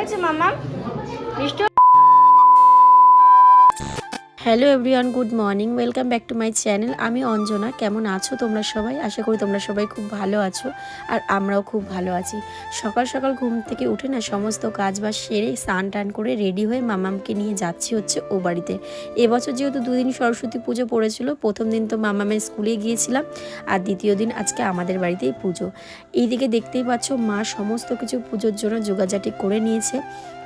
হয়েছে hello everyone, good morning. Welcome back to my channel. আমি অঞ্জনা, কেমন আছো তোমরা সবাই? আশা করি তোমরা সবাই খুব ভালো আছো আর আমরাও খুব ভালো আছি। সকাল সকাল ঘুম থেকে উঠে না সমস্ত কাজ বাজ সেরে স্নান টান করে রেডি হয়ে মামামকে নিয়ে যাচ্ছি হচ্ছে ও বাড়িতে। এবছর যেহেতু দুদিন সরস্বতী পুজো পড়েছিল, প্রথম দিন তো মামামের স্কুলে গিয়েছিলাম আর দ্বিতীয় দিন আজকে আমাদের বাড়িতেই পুজো। এইদিকে দেখতেই পাচ্ছ মা সমস্ত কিছু পুজোর জন্য যোগাযাটি করে নিয়েছে।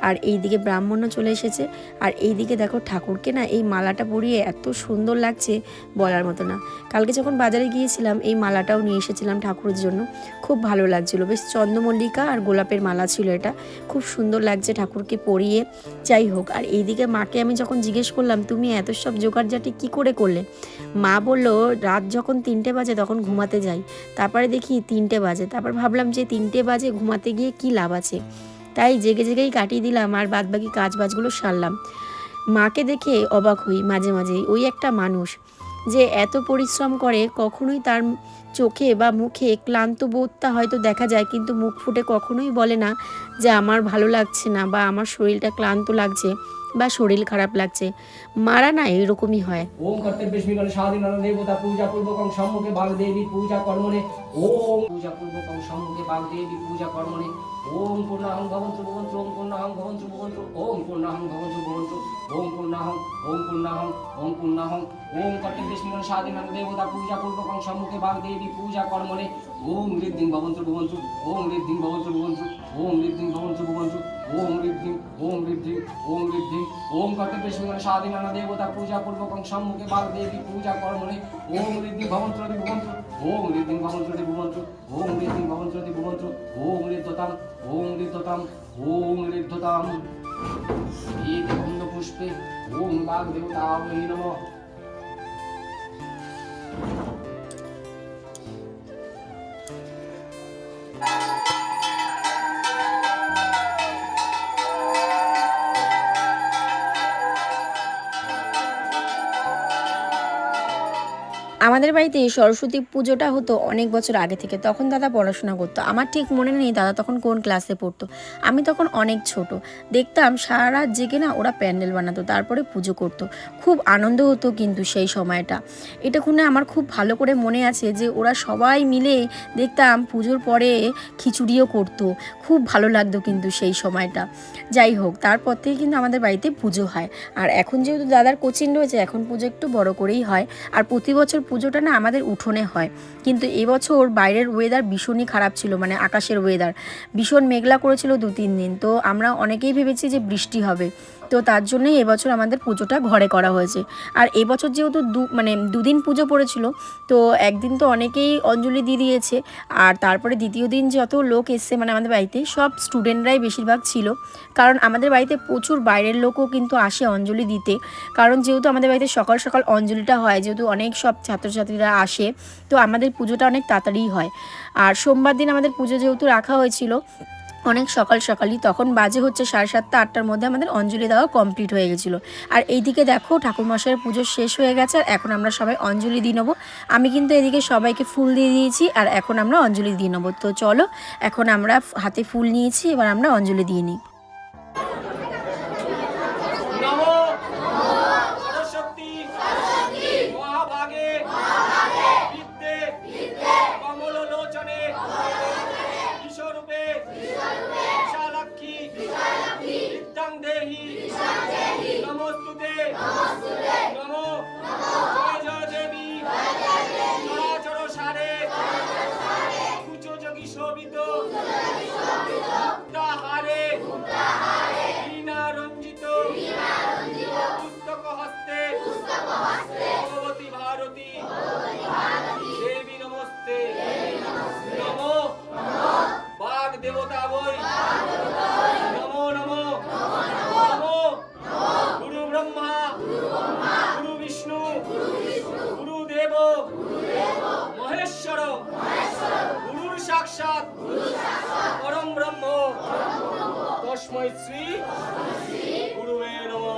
আর এই দিকে ব্রাহ্মণও চলে এসেছে। আর এইদিকে দেখো ঠাকুরকে না এই মালাটা পরিয়ে এত সুন্দর লাগছে বলার মতো না। কালকে যখন বাজারে গিয়েছিলাম, এই মালাটাও নিয়ে এসেছিলাম ঠাকুরের জন্য। খুব ভালো লাগছিল। বেশ চন্দ্রমল্লিকা আর গোলাপের মালা ছিল এটা। খুব সুন্দর লাগছে ঠাকুরকে পরিয়ে। যাই হোক, আর এইদিকে মাকে আমি যখন জিজ্ঞেস করলাম, তুমি এত সব জোগাড়জাটি কি করে করলে? মা বলল, রাত যখন তিনটে বাজে তখন ঘুমাতে যাই। তারপরে দেখি তিনটে বাজে। তারপর ভাবলাম যে তিনটে বাজে ঘুমাতে গিয়ে কি লাভ আছে? তাই জেগে জেগেই কাটিয়ে দিলাম আর বাদবাকি কাজ বাজগুলো সারলাম। মাকে দেখে অবাক হই মাঝে মাঝেই, ওই একটা মানুষ যে এত পরিশ্রম করে কখনোই তার চোখে বা মুখে ক্লান্ত বোধটা হয়তো দেখা যায়, কিন্তু মুখ ফুটে কখনোই বলে না যে আমার ভালো লাগছে না বা আমার শরীরটা ক্লান্ত লাগছে। বা শরীর খারাপ লাগছে। মারা না এরকমই হয়। ওম কর্তব্যের সারাদিন দেবতা পূজা পূর্বকং সম্মুখে বাগ দেবী পূজা কর্মণে। ওম পূজা পূর্বকং সম্মুখে বাগ দেবী পূজা কর্মণে। ওম পূর্ণাহং ভবন্ত ভবন্ত, ওম পূর্ণাহং ভবন্ত ভবন্ত, ওম পূর্ণাহং ভবন্ত ভবন্ত, ওম পূর্ণাহং ওম পূর্ণাহং ওম পূর্ণাহং। ওম কর্তব্যের সারাদিন দেবতা পূজা পূর্বকং সম্মুখে বাগ দেবী পূজা কর্মণে। ওম রিদ দিন ভবন্ত ভবন্ত ওম রিদ দিন ভবন্ত ভবন্ত ওম রিদ দিন ভবন্ত ভবন্ত ওম রিদ দিন ওম রিদ ওম রিদ দিন ওম কর্তব্য সিংহ স্বাধীনানা দেবতা পূজা পূর্বকং সম্মুখে বার দেবী পূজা কর্মণে, ওম রিদ দিন ভবন্ত ভুবন ভবন্ত ওম রিদ দিন ভবন্ত রতি ভবন্ত ওম রিদ দিন ভবন্ত রতি ভবন্ত ওম রিদ্ধতাম ওম রিদ্ধতাম ওম রিদ্ধতাম এই ভবন্ত পুষ্পে ওম বাগ দেবতা ওই আমাদের বাড়িতে সরস্বতী পুজোটা হতো অনেক বছর আগে থেকে। তখন দাদা পড়াশোনা করতো। আমার ঠিক মনে নেই দাদা তখন কোন ক্লাসে পড়তো। আমি তখন অনেক ছোট। দেখতাম সারা রাত জেগে না ওরা প্যান্ডেল বানাতো, তারপরে পুজো করতো। খুব আনন্দ হতো কিন্তু সেই সময়টা। এটা খুনে আমার খুব ভালো করে মনে আছে যে ওরা সবাই মিলে দেখতাম পুজোর পরে খিচুড়িও করতো। খুব ভালো লাগতো কিন্তু সেই সময়টা। যাই হোক, তারপর থেকে কিন্তু আমাদের বাড়িতে পুজো হয়। আর এখন যেহেতু দাদার কোচিং রয়েছে, এখন পুজো একটু বড় করেই হয়। আর প্রতি বছর পুজোটা না আমাদের উঠোনে হয়। কিন্তু এবছর বাইরের ওয়েদার ভীষণই খারাপ ছিল মানে আকাশের ওয়েদার ভীষণ মেঘলা করেছিল দু তিন দিন। তো আমরা অনেকেই ভেবেছি যে বৃষ্টি হবে। তো তার জন্যই এবছর আমাদের পুজোটা ঘরে করা হয়েছে। আর এবছর যেহেতু দু মানে দুদিন পুজো পড়েছিল, তো একদিন তো অনেকেই অঞ্জলি দিয়ে দিয়েছে, আর তারপরে দ্বিতীয় দিন যত লোক এসছে মানে আমাদের বাড়িতে, সব স্টুডেন্টরাই বেশিরভাগ ছিল। কারণ আমাদের বাড়িতে প্রচুর বাইরের লোকও কিন্তু আসে অঞ্জলি দিতে। কারণ যেহেতু আমাদের বাড়িতে সকাল সকাল অঞ্জলিটা হয়, যেহেতু অনেক সব ছাত্রছাত্রীরা আসে, তো আমাদের পুজোটা অনেক তাড়াতাড়িই হয়। আর সোমবার দিন আমাদের পুজো যেহেতু রাখা হয়েছিল অনেক সকাল সকালই তখন বাজে হচ্ছে সাড়ে সাতটা, আটটার মধ্যে আমাদের অঞ্জলি দেওয়া কমপ্লিট হয়ে গেছিল। আর এইদিকে দেখো ঠাকুরমশাইয়ের পুজো শেষ হয়ে গেছে, আর এখন আমরা সবাই অঞ্জলি দিয়ে নেব। আমি কিন্তু এদিকে সবাইকে ফুল দিয়ে দিয়েছি, আর এখন আমরা অঞ্জলি দিয়ে নেব। তো চলো, এখন আমরা হাতে ফুল নিয়েছি, এবার আমরা অঞ্জলি দিয়ে নিই। Unidos. Unidos. பத்மஸ்ரீ குருவே நமோ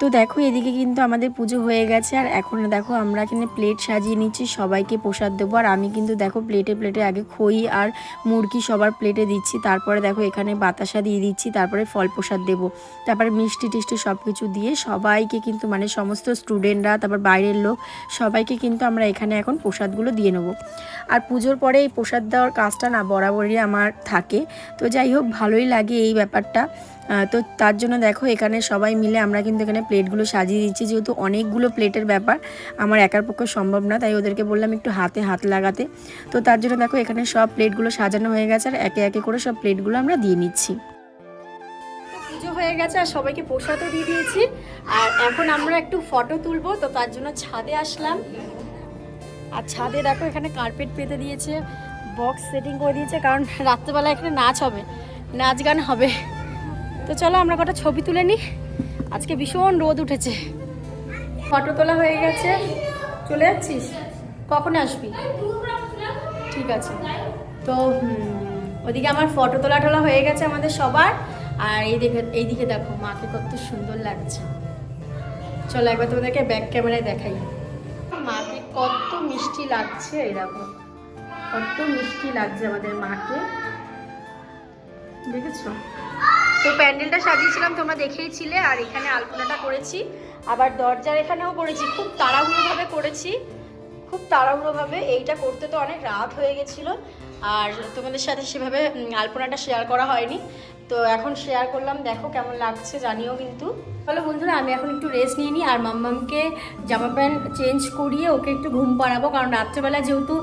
তো দেখো, এদিকে কিন্তু আমাদের পুজো হয়ে গেছে। আর এখন দেখো, আমরা এখানে প্লেট সাজিয়ে নিচ্ছি, সবাইকে প্রসাদ দেবো। আর আমি কিন্তু দেখো প্লেটে প্লেটে আগে খই আর মুরগি সবার প্লেটে দিচ্ছি। তারপরে দেখো, এখানে বাতাসা দিয়ে দিচ্ছি, তারপরে ফল প্রসাদ দেবো। তারপরে মিষ্টি টিষ্টি সব কিছু দিয়ে সবাইকে কিন্তু মানে সমস্ত স্টুডেন্টরা তারপর বাইরের লোক, সবাইকে কিন্তু আমরা এখানে এখন প্রসাদগুলো দিয়ে নেব। আর পুজোর পরে এই প্রসাদ দেওয়ার কাজটা না বরাবরই আমার থাকে। তো যাই হোক, ভালোই লাগে এই ব্যাপারটা। তো তার জন্য দেখো, এখানে সবাই মিলে আমরা কিন্তু এখানে প্লেটগুলো সাজিয়ে দিচ্ছি। যেহেতু অনেকগুলো প্লেটের ব্যাপার, আমার একার পক্ষে সম্ভব না, তাই ওদেরকে বললাম একটু হাতে হাত লাগাতে। তো তার জন্য দেখো, এখানে সব প্লেটগুলো সাজানো হয়ে গেছে আর একে একে করে সব প্লেটগুলো আমরা দিয়ে নিচ্ছি। পুজো হয়ে গেছে আর সবাইকে প্রসাদও দিয়ে দিয়েছি। আর এখন আমরা একটু ফটো তুলবো, তো তার জন্য ছাদে আসলাম। আর ছাদে দেখো, এখানে কার্পেট পেতে দিয়েছে বক্স সেটিং করে দিয়েছে, কারণ রাত্রেবেলা এখানে নাচ হবে, নাচ গান হবে। তো চলো আমরা কটা ছবি তুলে নিই আজকে ভীষণ রোদ উঠেছে। ফটো তোলা হয়ে গেছে। চলে যাচ্ছিস? কখন আসবি? ঠিক আছে। তো ওদিকে আমার ফটো তোলা টোলা হয়ে গেছে আমাদের সবার। আর এই দিকে এইদিকে দেখো, মাকে কত সুন্দর লাগছে। চলো একবার তোমাদেরকে ব্যাক ক্যামেরায় দেখাই। মাকে কত মিষ্টি লাগছে, এই দেখো। কত মিষ্টি লাগছে আমাদের মাকে। দেখেছ? তো প্যান্ডেলটা সাজিয়েছিলাম, তোমরা দেখেইছিলে আর এখানে আলপনাটা করেছি। আবার দরজার এখানেও করেছি, খুব তাড়াহুড়োভাবে করেছি, খুব তাড়াহুড়োভাবে। এইটা করতে তো অনেক রাত হয়ে গেছিল, আর তোমাদের সাথে সেভাবে আলপনাটা শেয়ার করা হয়নি। তো এখন শেয়ার করলাম দেখো কেমন লাগছে জানিও কিন্তু। বলো বন্ধুরা আমি এখন একটু রেস্ট নিয়ে নিই আর মাম্মামকে জামা প্যান্ট চেঞ্জ করিয়ে ওকে একটু ঘুম পাড়াবো কারণ রাত্রেবেলা যেহেতু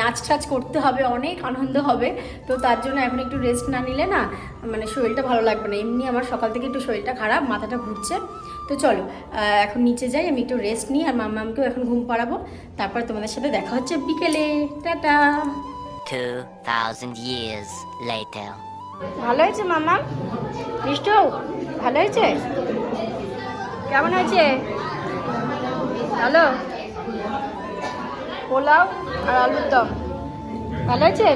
নাচ টাচ করতে হবে অনেক আনন্দ হবে তো তার জন্য এখন একটু রেস্ট না নিলে না মানে শরীরটা ভালো লাগবে না। এমনি আমার সকাল থেকে একটু শরীরটা খারাপ মাথাটা ঘুরছে। তো চলো এখন নিচে যাই আমি একটু রেস্ট নিই আর মাম্মামকেও এখন ঘুম পাড়াবো। তারপর তোমাদের সাথে দেখা হচ্ছে বিকেলে। টাটা! 2,000 years later. ভালো হয়েছে, মামা? মিষ্টু, ভালো হয়েছে? কেমন হয়েছে? হ্যালো পোলাও আর আলুর দম। ভালো হয়েছে?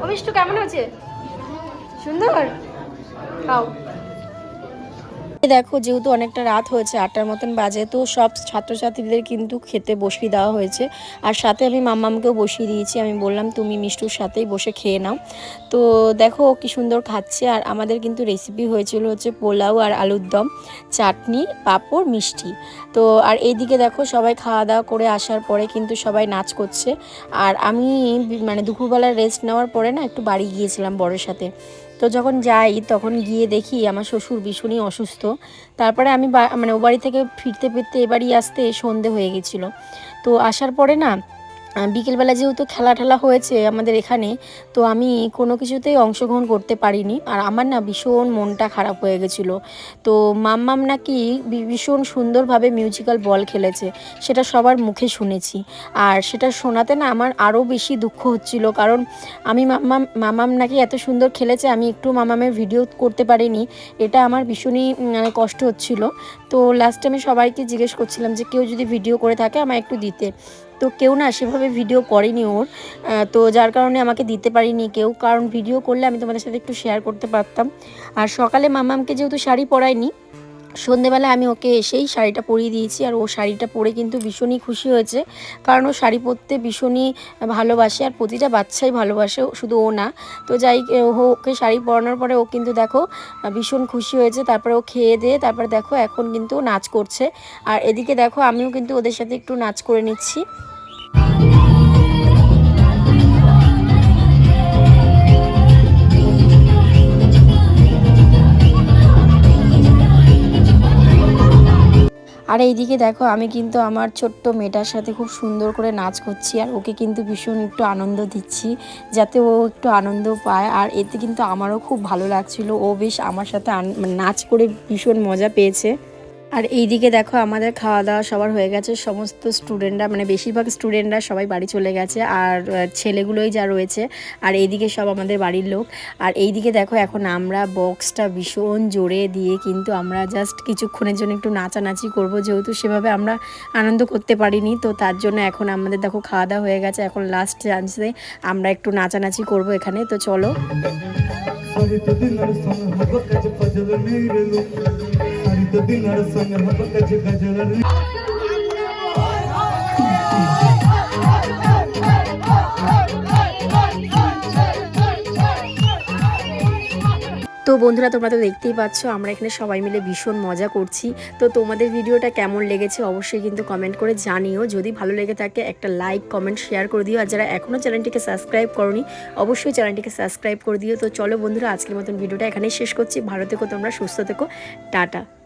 ও মিষ্টু, কেমন হয়েছে? সুন্দর? খাও। দেখো, যেহেতু অনেকটা রাত হয়েছে, আটটার মতন বাজে, তো সব ছাত্রছাত্রীদের কিন্তু খেতে বসিয়ে দেওয়া হয়েছে। আর সাথে আমি মাম্মামকেও বসিয়ে দিয়েছি। আমি বললাম, তুমি মিষ্টুর সাথেই বসে খেয়ে নাও। তো দেখো, ও কি সুন্দর খাচ্ছে। আর আমাদের কিন্তু রেসিপি হয়েছিল হচ্ছে পোলাও আর আলুর দম, চাটনি, পাঁপড়, মিষ্টি। তো আর এইদিকে দেখো, সবাই খাওয়া দাওয়া করে আসার পরে কিন্তু সবাই নাচ করছে। আর আমি মানে দুপুরবেলা রেস্ট নেওয়ার পরে না, একটু বাড়ি গিয়েছিলাম বরের সাথে। তো যখন যাই, তখন গিয়ে দেখি আমার শ্বশুর ভীষণই অসুস্থ। তারপরে আমি মানে ও বাড়ি থেকে ফিরতে ফিরতে এবারই আসতে সন্ধে হয়ে গেছিল। তো আসার পরে না বিকেলবেলা যেহেতু খেলা ঠেলা হয়েছে আমাদের এখানে, তো আমি কোনো কিছুতেই অংশগ্রহণ করতে পারিনি। আর আমার না ভীষণ মনটা খারাপ হয়ে গেছিল। তো মাম্মাম নাকি ভীষণ সুন্দরভাবে মিউজিক্যাল বল খেলেছে, সেটা সবার মুখে শুনেছি। আর সেটা শোনাতে না আমার আরও বেশি দুঃখ হচ্ছিল, কারণ আমি মাম্মাম মামাম নাকি এত সুন্দর খেলেছে, আমি একটু মামামের ভিডিও করতে পারিনি, এটা আমার ভীষণই মানে কষ্ট হচ্ছিল। তো লাস্টে আমি সবাইকে জিজ্ঞেস করছিলাম যে কেউ যদি ভিডিও করে থাকে আমায় একটু দিতে। তো কেউ না সেভাবে ভিডিও করেনি ওর। তো যার কারণে আমাকে দিতে পারিনি কেউ। কারণ ভিডিও করলে আমি তোমাদের সাথে একটু শেয়ার করতে পারতাম। আর সকালে মামামকে যেহেতু শাড়ি পরাইনি সন্ধেবেলা আমি ওকে এসেই শাড়িটা পরিয়ে দিয়েছি আর ও শাড়িটা পরে কিন্তু ভীষণই খুশি হয়েছে। কারণ ও শাড়ি পরতে ভীষণই ভালোবাসে আর প্রতিটা বাচ্চাই ভালোবাসে, শুধু ও না। তো যাই ওকে শাড়ি পরানোর পরে ও কিন্তু দেখো, ভীষণ খুশি হয়েছে। তারপরে ও খেয়ে দিয়ে তারপরে দেখো এখন কিন্তু নাচ করছে। আর এদিকে দেখো আমিও কিন্তু ওদের সাথে একটু নাচ করে নিচ্ছি। আর এইদিকে দেখো, আমি কিন্তু আমার ছোট্ট মেয়েটার সাথে খুব সুন্দর করে নাচ করছি আর ওকে কিন্তু ভীষণ একটু আনন্দ দিচ্ছি যাতে ও একটু আনন্দ পায়। আর এতে কিন্তু আমারও খুব ভালো লাগছিল। ও বেশ আমার সাথে মানে নাচ করে ভীষণ মজা পেয়েছে। আর এইদিকে দেখো আমাদের খাওয়া দাওয়া সবার হয়ে গেছে। সমস্ত স্টুডেন্টরা মানে বেশিরভাগ স্টুডেন্টরা সবাই বাড়ি চলে গেছে। আর ছেলেগুলোই যা রয়েছে, আর এইদিকে সব আমাদের বাড়ির লোক। আর এইদিকে দেখো এখন আমরা বক্সটা ভীষণ জোরে দিয়ে কিন্তু আমরা জাস্ট কিছুক্ষণের জন্য একটু নাচানাচি করব। যেহেতু সেভাবে আমরা আনন্দ করতে পারিনি, তো তার জন্য এখন আমাদের দেখো খাওয়া দাওয়া হয়ে গেছে। এখন লাস্ট চান্সে আমরা একটু নাচানাচি করব এখানে। তো চলো। তো বন্ধুরা, তোমরা তো দেখতেই পাচ্ছ, আমরা এখানে সবাই মিলে ভীষণ মজা করছি। তো তোমাদের ভিডিওটা কেমন লেগেছে অবশ্যই কিন্তু কমেন্ট করে জানিও। যদি ভালো লেগে থাকে, একটা লাইক কমেন্ট শেয়ার করে দিও। আর যারা এখনও চ্যানেলটিকে সাবস্ক্রাইব করনি, অবশ্যই চ্যানেলটিকে সাবস্ক্রাইব করে দিও। তো চলো বন্ধুরা, আজকের মতন ভিডিওটা এখানেই শেষ করছি। ভালো থেকো তোমরা, সুস্থ থেকো। টাটা।